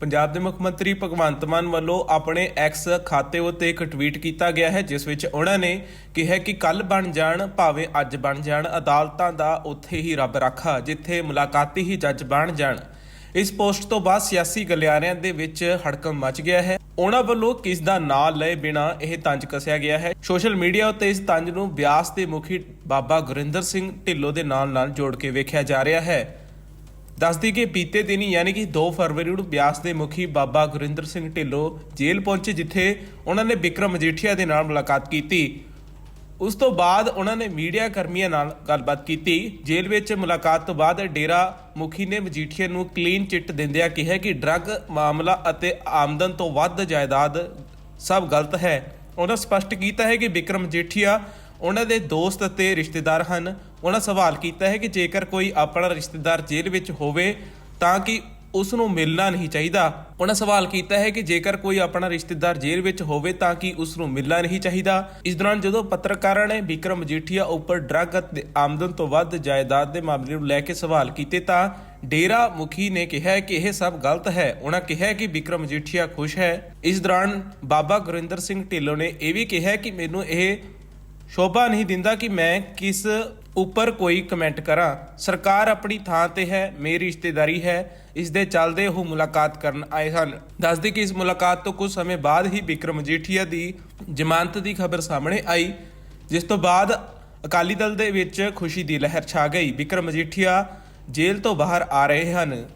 ਪੰਜਾਬ ਦੇ ਮੁੱਖ ਮੰਤਰੀ ਭਗਵੰਤ ਮਾਨ ਵੱਲੋਂ ਆਪਣੇ ਐਕਸ ਖਾਤੇ ਉੱਤੇ ਇੱਕ ਟਵੀਟ ਕੀਤਾ ਗਿਆ ਹੈ, ਜਿਸ ਵਿੱਚ ਉਹਨਾਂ ਨੇ ਕਿਹਾ ਕਿ ਕੱਲ ਬਣ ਜਾਣ, ਭਾਵੇਂ ਅੱਜ ਬਣ ਜਾਣ, ਅਦਾਲਤਾਂ ਦਾ ਉੱਥੇ ਹੀ ਰੱਬ ਰਾਖਾ, ਜਿੱਥੇ ਮੁਲਾਕਾਤੀ ਹੀ ਜੱਜ ਬਣ ਜਾਣ। ਇਸ ਪੋਸਟ ਤੋਂ ਬਾਅਦ ਸਿਆਸੀ ਗਲਿਆਰਿਆਂ ਦੇ ਵਿੱਚ ਹੜਕਮ ਮਚ ਗਿਆ ਹੈ। ਉਹਨਾਂ ਵੱਲੋਂ ਕਿਸ ਦਾ ਨਾਂ ਲਏ ਬਿਨਾ ਇਹ ਤੰਜ ਕਸਿਆ ਗਿਆ ਹੈ। ਸੋਸ਼ਲ ਮੀਡੀਆ ਉੱਤੇ ਇਸ ਤੰਜ ਨੂੰ ਬਿਆਸ ਦੇ ਮੁਖੀ ਬਾਬਾ ਗੁਰਿੰਦਰ ਸਿੰਘ ਢਿੱਲੋਂ ਦੇ ਨਾਲ ਨਾਲ ਜੋੜ ਕੇ ਵੇਖਿਆ ਜਾ ਰਿਹਾ ਹੈ। ਦੱਸਦੀ ਕਿ ਬੀਤੇ ਦਿਨੀ ਯਾਨੀ ਕਿ 2 ਫਰਵਰੀ ਨੂੰ ਬਿਆਸ ਦੇ ਮੁਖੀ ਬਾਬਾ ਗੁਰਿੰਦਰ ਸਿੰਘ ਢਿੱਲੋਂ ਜੇਲ੍ਹ ਪਹੁੰਚੇ ਜਿੱਥੇ ਉਹਨਾਂ ਨੇ ਵਿਕਰਮ ਮਜੀਠੀਆ ਦੇ ਨਾਲ ਮੁਲਾਕਾਤ ਕੀਤੀ। ਉਸ ਤੋਂ ਬਾਅਦ ਉਹਨਾਂ ਨੇ ਮੀਡੀਆ ਕਰਮੀਆਂ ਨਾਲ ਗੱਲਬਾਤ ਕੀਤੀ। ਜੇਲ੍ਹ ਵਿੱਚ ਮੁਲਾਕਾਤ ਤੋਂ ਬਾਅਦ ਡੇਰਾ ਮੁਖੀ ਨੇ ਮਜੀਠੀਆ ਨੂੰ ਕਲੀਨ ਚਿੱਟ ਦਿੰਦਿਆਂ ਕਿਹਾ ਕਿ ਡਰੱਗ ਮਾਮਲਾ ਅਤੇ ਆਮਦਨ ਤੋਂ ਵੱਧ ਜਾਇਦਾਦ ਸਭ ਗਲਤ ਹੈ। ਉਹਨਾਂ ਸਪਸ਼ਟ ਕੀਤਾ ਹੈ ਕਿ ਵਿਕਰਮ ਮਜੀਠੀਆ ਉਹਨਾਂ ਦੇ ਦੋਸਤ ਅਤੇ ਰਿਸ਼ਤੇਦਾਰ ਹਨ। ਉਹਨਾਂ ਸਵਾਲ ਕੀਤਾ ਹੈ ਕਿ ਜੇਕਰ ਕੋਈ ਆਪਣਾ ਰਿਸ਼ਤੇਦਾਰ ਜੇਲ੍ਹ ਵਿੱਚ ਹੋਵੇ ਤਾਂ ਕਿ ਉਸ ਨੂੰ ਮਿਲਣਾ ਨਹੀਂ ਚਾਹੀਦਾ। ਉਹਨਾਂ ਸਵਾਲ ਕੀਤਾ ਹੈ ਕਿ ਜੇਕਰ ਕੋਈ ਆਪਣਾ ਰਿਸ਼ਤੇਦਾਰ ਜੇਲ੍ਹ ਵਿੱਚ ਹੋਵੇ ਤਾਂ ਕਿ ਉਸ ਨੂੰ ਮਿਲਣਾ ਨਹੀਂ ਚਾਹੀਦਾ। ਇਸ ਦੌਰਾਨ ਜਦੋਂ ਪੱਤਰਕਾਰਾਂ ਨੇ ਵਿਕਰਮ ਮਜੀਠੀਆ ਉੱਪਰ ਡਰੱਗ ਅਤੇ ਆਮਦਨ ਤੋਂ ਵੱਧ ਜਾਇਦਾਦ ਦੇ ਮਾਮਲੇ ਨੂੰ ਲੈ ਕੇ ਸਵਾਲ ਕੀਤੇ ਤਾਂ ਡੇਰਾ ਮੁਖੀ ਨੇ ਕਿਹਾ ਕਿ ਇਹ ਸਭ ਗਲਤ ਹੈ। ਉਹਨਾਂ ਕਿਹਾ ਕਿ ਵਿਕਰਮ ਮਜੀਠੀਆ ਖੁਸ਼ ਹੈ। ਇਸ ਦੌਰਾਨ ਬਾਬਾ ਗੁਰਿੰਦਰ ਸਿੰਘ ਢਿੱਲੋਂ ਨੇ ਇਹ ਵੀ ਕਿਹਾ ਕਿ ਮੈਨੂੰ ਇਹ ਸ਼ੋਭਾ ਨਹੀਂ ਦਿੰਦਾ ਕਿ ਮੈਂ ਕਿਸ ਉੱਪਰ ਕੋਈ ਕਮੈਂਟ ਕਰਾਂ। ਸਰਕਾਰ ਆਪਣੀ ਥਾਂ ਤੇ ਹੈ, ਮੇਰੀ ਰਿਸ਼ਤੇਦਾਰੀ ਹੈ। ਇਸ ਦੇ ਚੱਲਦੇ ਉਹ ਮੁਲਾਕਾਤ ਕਰਨ ਆਏ ਹਨ। ਦੱਸਦੀ ਕਿ ਇਸ ਮੁਲਾਕਾਤ ਤੋਂ ਕੁਝ ਸਮੇਂ ਬਾਅਦ ਹੀ ਵਿਕਰਮ ਮਜੀਠੀਆ ਦੀ ਜ਼ਮਾਨਤ ਦੀ ਖਬਰ ਸਾਹਮਣੇ ਆਈ, ਜਿਸ ਤੋਂ ਬਾਅਦ ਅਕਾਲੀ ਦਲ ਦੇ ਵਿੱਚ ਖੁਸ਼ੀ ਦੀ ਲਹਿਰ ਛਾ ਗਈ। ਵਿਕਰਮ ਮਜੀਠੀਆ ਜੇਲ੍ਹ ਤੋਂ ਬਾਹਰ ਆ ਰਹੇ ਹਨ।